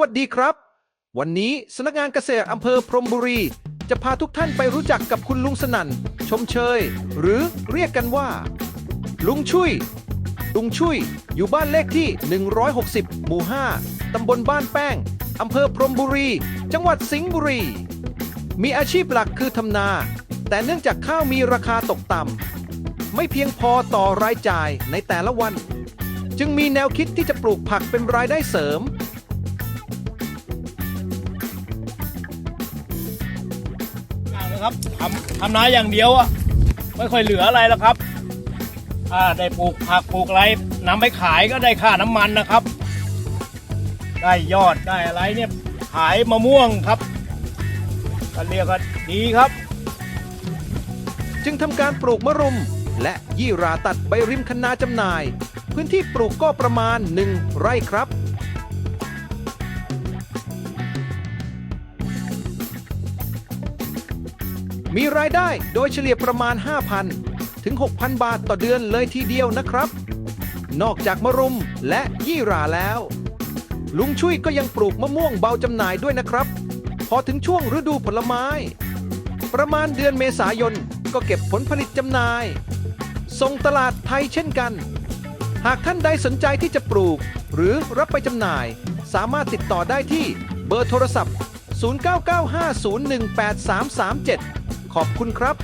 วัสดีครับ วันนี้สำนักงานเกษตรอำเภอพรมบุรี จะพาทุกท่านไปรู้จักกับคุณลุงสนั่น ชมเชย หรือเรียกกันว่า ลุงชุยลุงชุยอยู่บ้านเลขที่ 160 หมู่ 5 ตำบลบ้านแป้ง อำเภอพรมบุรี จังหวัดสิงห์บุรี มีอาชีพหลักคือทำนา แต่เนื่องจากข้าวมีราคาตกต่ำไม่เพียงพอต่อรายจ่ายในแต่ละวัน จึงมีแนวคิดที่จะปลูกผักเป็นรายได้เสริม นะครับทำทำนาอย่างเดียวอะไม่ค่อยเหลืออะไรแล้วครับถ้าได้ปลูกผักปลูกอะไรนำไปขายก็ได้ค่าน้ำมันนะครับ ได้ยอดได้อะไรเนี่ยขายมะม่วงครับก็เรียกว่าดีครับจึงทำการปลูกมะรุม และยี่ราตัดใบริมคันนาจำหน่าย พื้นที่ปลูกก็ประมาณ 1 ไร่ครับ มีรายได้โดยเฉลี่ยประมาณ 5,000 ถึง 6,000 บาทต่อเดือนเลยทีเดียวนะครับ นอกจากมะรุมและยี่หราแล้ว ลุงชุยก็ยังปลูกมะม่วงเบาจำหน่ายด้วยนะครับ พอถึงช่วงฤดูผลไม้ ประมาณเดือนเมษายนก็เก็บผลผลิตจำหน่าย ส่งตลาดไทยเช่นกัน หากท่านใดสนใจที่จะปลูก หรือรับไปจำหน่าย สามารถติดต่อได้ที่เบอร์โทรศัพท์ 0995018337 ขอบคุณครับ